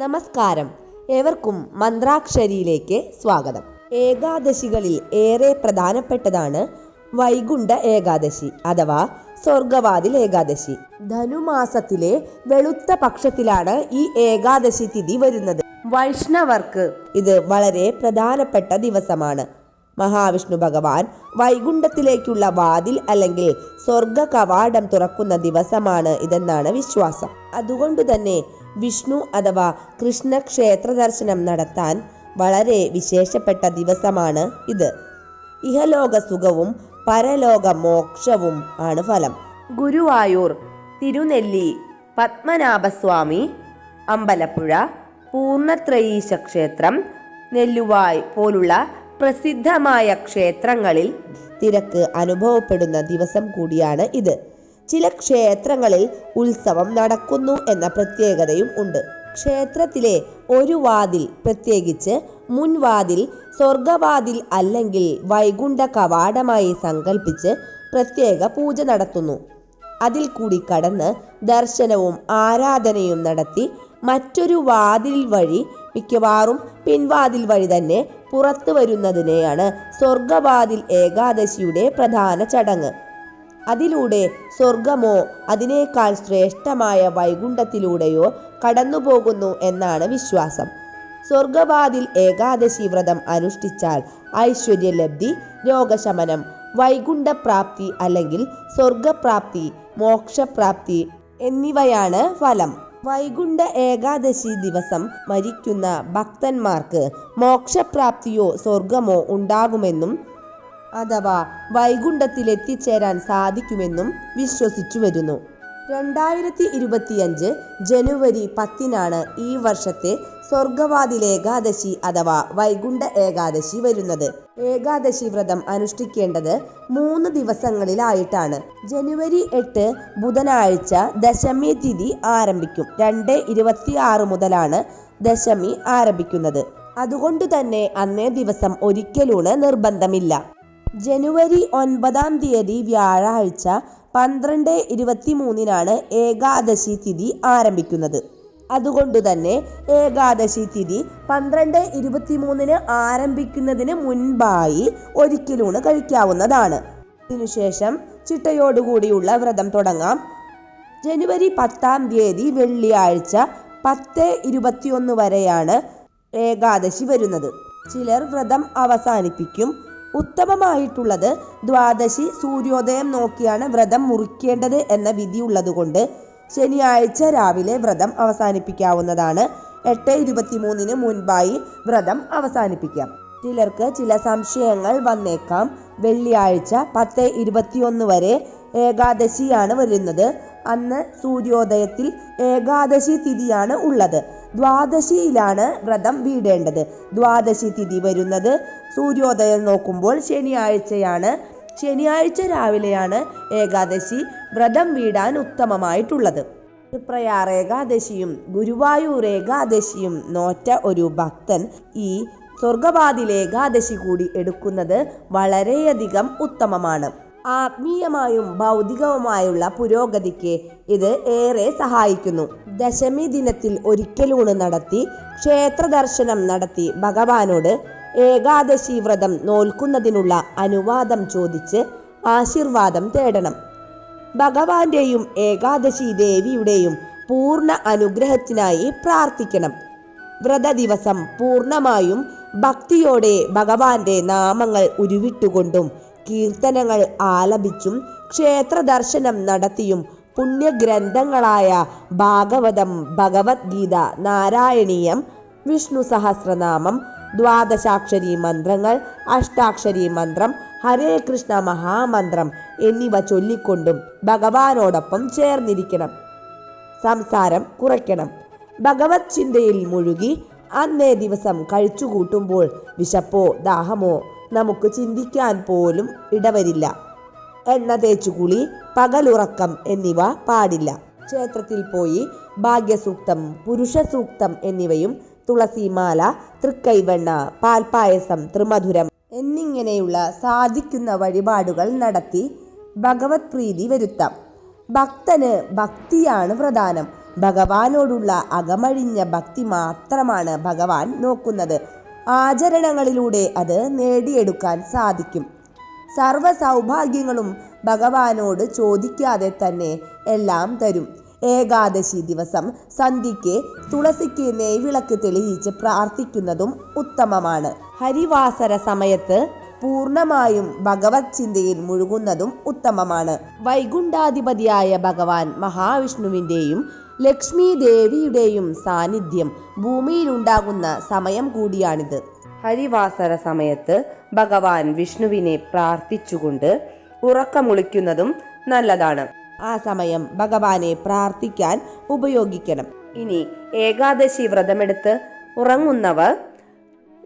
നമസ്കാരം. ഏവർക്കും മന്ത്രാക്ഷരിയിലേക്ക് സ്വാഗതം. ഏകാദശികളിൽ ഏറെ പ്രധാനപ്പെട്ടതാണ് വൈകുണ്ഠ ഏകാദശി അഥവാ സ്വർഗവാതിൽ ഏകാദശി. ധനുമാസത്തിലെ വെളുത്ത പക്ഷത്തിലാണ് ഈ ഏകാദശി തിഥി വരുന്നത്. വൈഷ്ണവർക്ക് ഇത് വളരെ പ്രധാനപ്പെട്ട ദിവസമാണ്. മഹാവിഷ്ണു ഭഗവാൻ വൈകുണ്ഠത്തിലേക്കുള്ള വാതിൽ അല്ലെങ്കിൽ സ്വർഗ കവാടം തുറക്കുന്ന ദിവസമാണ് ഇതെന്നാണ് വിശ്വാസം. അതുകൊണ്ട് തന്നെ വിഷ്ണു അഥവാ കൃഷ്ണ ക്ഷേത്ര ദർശനം നടത്താൻ വളരെ വിശേഷപ്പെട്ട ദിവസമാണ് ഇത്. ഇഹലോക സുഖവും പരലോക മോക്ഷവും ആണ് ഫലം. ഗുരുവായൂർ തിരുനെല്ലി പത്മനാഭസ്വാമി അമ്പലപ്പുഴ പൂർണത്രയീശ ക്ഷേത്രം നെല്ലുവായ് പോലുള്ള പ്രസിദ്ധമായ ക്ഷേത്രങ്ങളിൽ തിരക്ക് അനുഭവപ്പെടുന്ന ദിവസം കൂടിയാണ് ഇത്. ചില ക്ഷേത്രങ്ങളിൽ ഉത്സവം നടക്കുന്നു എന്ന പ്രത്യേകതയും ഉണ്ട്. ക്ഷേത്രത്തിലെ ഒരു വാതിൽ പ്രത്യേകിച്ച് മുൻവാതിൽ സ്വർഗവാതിൽ അല്ലെങ്കിൽ വൈകുണ്ഠ കവാടമായി സങ്കല്പിച്ച് പ്രത്യേക പൂജ നടത്തുന്നു. അതിൽ കൂടി കടന്ന് ദർശനവും ആരാധനയും നടത്തി മറ്റൊരു വാതിൽ വഴി മിക്കവാറും പിൻവാതിൽ വഴി തന്നെ പുറത്തു വരുന്നതിനെയാണ് സ്വർഗവാതിൽ ഏകാദശിയുടെ പ്രധാന ചടങ്ങ്. അതിലൂടെ സ്വർഗമോ അതിനേക്കാൾ ശ്രേഷ്ഠമായ വൈകുണ്ഠത്തിലൂടെയോ കടന്നുപോകുന്നു എന്നാണ് വിശ്വാസം. സ്വർഗവാതിൽ ഏകാദശി വ്രതം അനുഷ്ഠിച്ചാൽ ഐശ്വര്യലബ്ധി രോഗശമനം വൈകുണ്ഠപ്രാപ്തി അല്ലെങ്കിൽ സ്വർഗപ്രാപ്തി മോക്ഷപ്രാപ്തി എന്നിവയാണ് ഫലം. വൈകുണ്ഠ ഏകാദശി ദിവസം മരിക്കുന്ന ഭക്തന്മാർക്ക് മോക്ഷപ്രാപ്തിയോ സ്വർഗമോ ഉണ്ടാകുമെന്നും അഥവാ വൈകുണ്ഠത്തിലെത്തിച്ചേരാൻ സാധിക്കുമെന്നും വിശ്വസിച്ചു വരുന്നു രണ്ടായിരത്തി ഇരുപത്തിയഞ്ച് ജനുവരി പത്തിനാണ് ഈ വർഷത്തെ സ്വർഗവാതിൽ ഏകാദശി അഥവാ വൈകുണ്ഠ ഏകാദശി വരുന്നത്. ഏകാദശി വ്രതം അനുഷ്ഠിക്കേണ്ടത് മൂന്ന് ദിവസങ്ങളിലായിട്ടാണ്. ജനുവരി എട്ട് ബുധനാഴ്ച ദശമി തിഥി ആരംഭിക്കും. രണ്ട് ഇരുപത്തി ആറ് മുതലാണ് ദശമി ആരംഭിക്കുന്നത്. അതുകൊണ്ട് തന്നെ അന്നേ ദിവസം ഒരിക്കലൂണ് നിർബന്ധമില്ല. ജനുവരി ഒൻപതാം തീയതി വ്യാഴാഴ്ച പന്ത്രണ്ട് ഇരുപത്തി മൂന്നിനാണ് ഏകാദശി തിഥി ആരംഭിക്കുന്നത്. അതുകൊണ്ട് തന്നെ ഏകാദശി തിഥി പന്ത്രണ്ട് ഇരുപത്തി മൂന്നിന് ആരംഭിക്കുന്നതിന് മുൻപായി ഒരിക്കലൂണ് കഴിക്കാവുന്നതാണ്. ഇതിനുശേഷം ചിട്ടയോടുകൂടിയുള്ള വ്രതം തുടങ്ങാം. ജനുവരി പത്താം തീയതി വെള്ളിയാഴ്ച പത്ത് ഇരുപത്തിയൊന്ന് വരെയാണ് ഏകാദശി വരുന്നത്. ചിലർ വ്രതം അവസാനിപ്പിക്കും. ഉത്തമമായിട്ടുള്ളത് ദ്വാദശി സൂര്യോദയം നോക്കിയാണ് വ്രതം മുറിക്കേണ്ടത് എന്ന വിധിയുള്ളതുകൊണ്ട് ശനിയാഴ്ച രാവിലെ വ്രതം അവസാനിപ്പിക്കാവുന്നതാണ്. എട്ട് ഇരുപത്തിമൂന്നിന് മുൻപായി വ്രതം അവസാനിപ്പിക്കാം. ചിലർക്ക് ചില സംശയങ്ങൾ വന്നേക്കാം. വെള്ളിയാഴ്ച പത്ത് ഇരുപത്തിയൊന്ന് വരെ ഏകാദശിയാണ് വരുന്നത്. അന്ന് സൂര്യോദയത്തിൽ ഏകാദശി തിഥിയാണ് ഉള്ളത്. ദ്വാദശിയിലാണ് വ്രതം വീടേണ്ടത്. ദ്വാദശി തിഥി വരുന്നത് സൂര്യോദയം നോക്കുമ്പോൾ ശനിയാഴ്ചയാണ്. ശനിയാഴ്ച രാവിലെയാണ് ഏകാദശി വ്രതം വീടാൻ ഉത്തമമായിട്ടുള്ളത്. തൃപ്രയാർ ഏകാദശിയും ഗുരുവായൂർ ഏകാദശിയും നോറ്റ ഒരു ഭക്തൻ ഈ സ്വർഗവാതിൽ ഏകാദശി കൂടി എടുക്കുന്നത് വളരെയധികം ഉത്തമമാണ്. ആത്മീയമായും ഭൗതികവുമായുള്ള പുരോഗതിക്ക് ഇത് ഏറെ സഹായിക്കുന്നു. ദശമി ദിനത്തിൽ ഒരിക്കലൂണ് നടത്തി ക്ഷേത്ര ദർശനം നടത്തി ഭഗവാനോട് ഏകാദശി വ്രതം നോൽക്കുന്നതിനുള്ള അനുവാദം ചോദിച്ച് ആശീർവാദം തേടണം. ഭഗവാന്റെയും ഏകാദശി ദേവിയുടെയും പൂർണ അനുഗ്രഹത്തിനായി പ്രാർത്ഥിക്കണം. വ്രത ദിവസം പൂർണമായും ഭക്തിയോടെ ഭഗവാന്റെ നാമങ്ങൾ ഉരുവിട്ടുകൊണ്ടും കീർത്തനങ്ങൾ ആലപിച്ചും ക്ഷേത്ര ദർശനം നടത്തിയും പുണ്യഗ്രന്ഥങ്ങളായ ഭാഗവതം ഭഗവത്ഗീത നാരായണീയം വിഷ്ണു സഹസ്രനാമം ദ്വാദശാക്ഷരി മന്ത്രങ്ങൾ അഷ്ടാക്ഷരി മന്ത്രം ഹരേ കൃഷ്ണ മഹാമന്ത്രം എന്നിവ ചൊല്ലിക്കൊണ്ടും ഭഗവാനോടൊപ്പം ചേർന്നിരിക്കണം. സംസാരം കുറയ്ക്കണം. ഭഗവത് ചിന്തയിൽ മുഴുകി അന്നേ ദിവസം കഴിച്ചുകൂട്ടുമ്പോൾ വിശപ്പോ ദാഹമോ നമുക്ക് ചിന്തിക്കാൻ പോലും ഇടവരില്ല. എണ്ണ തേച്ചുകുളി പകലുറക്കം എന്നിവ പാടില്ല. ക്ഷേത്രത്തിൽ പോയി ഭാഗ്യസൂക്തം പുരുഷസൂക്തം എന്നിവയും തുളസിമാല തൃക്കൈവെണ്ണ പാൽപായസം ത്രിമധുരം എന്നിങ്ങനെയുള്ള സാധിക്കുന്ന വഴിപാടുകൾ നടത്തി ഭഗവത് പ്രീതി വരുത്താം. ഭക്തന് ഭക്തിയാണ് പ്രധാനം. ഭഗവാനോടുള്ള അകമഴിഞ്ഞ ഭക്തി മാത്രമാണ് ഭഗവാൻ നോക്കുന്നത്. ആചരണങ്ങളിലൂടെ അത് നേടിയെടുക്കാൻ സാധിക്കും. സർവ സൗഭാഗ്യങ്ങളും ഭഗവാനോട് ചോദിക്കാതെ തന്നെ എല്ലാം തരും. ഏകാദശി ദിവസം സന്ധ്യയ്ക്ക് തുളസിക്ക് നെയ്വിളക്ക് തെളിയിച്ച് പ്രാർത്ഥിക്കുന്നതും ഉത്തമമാണ്. ഹരിവാസര സമയത്ത് പൂർണമായും ഭഗവത് ചിന്തയിൽ മുഴുകുന്നതും ഉത്തമമാണ്. വൈകുണ്ഠാധിപതിയായ ഭഗവാൻ മഹാവിഷ്ണുവിന്റെയും ലക്ഷ്മി ദേവിയുടെയും സാന്നിധ്യം ഭൂമിയിലുണ്ടാകുന്ന സമയം കൂടിയാണിത്. ഹരിവാസര സമയത്ത് ഭഗവാൻ വിഷ്ണുവിനെ പ്രാർത്ഥിച്ചുകൊണ്ട് ഉറക്കമുളിക്കുന്നതും നല്ലതാണ്. ആ സമയം ഭഗവാനെ പ്രാർത്ഥിക്കാൻ ഉപയോഗിക്കണം. ഇനി ഏകാദശി വ്രതമെടുത്ത് ഉറങ്ങുന്നവർ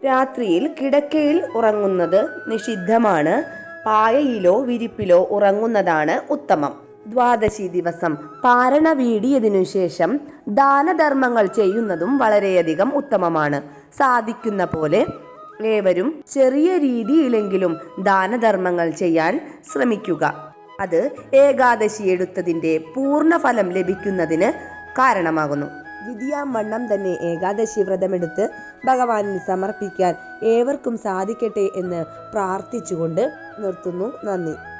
രാത്രിയിൽ കിടക്കയിൽ ഉറങ്ങുന്നത് നിഷിദ്ധമാണ്. പായയിലോ വിരിപ്പിലോ ഉറങ്ങുന്നതാണ് ഉത്തമം. ദ്വാദശി ദിവസം പാരണ വീടിയതിനു ശേഷം ദാനധർമ്മങ്ങൾ ചെയ്യുന്നതും വളരെയധികം ഉത്തമമാണ്. സാധിക്കുന്ന പോലെ ഏവരും ചെറിയ രീതിയിലെങ്കിലും ദാനധർമ്മങ്ങൾ ചെയ്യാൻ ശ്രമിക്കുക. അത് ഏകാദശി എടുത്തതിന്റെ പൂർണ ഫലം ലഭിക്കുന്നതിന് കാരണമാകുന്നു. വിധിയാമണ്ണം തന്നെ ഏകാദശി വ്രതമെടുത്ത് ഭഗവാനിൽ സമർപ്പിക്കാൻ ഏവർക്കും സാധിക്കട്ടെ എന്ന് പ്രാർത്ഥിച്ചുകൊണ്ട് നിർത്തുന്നു. നന്ദി.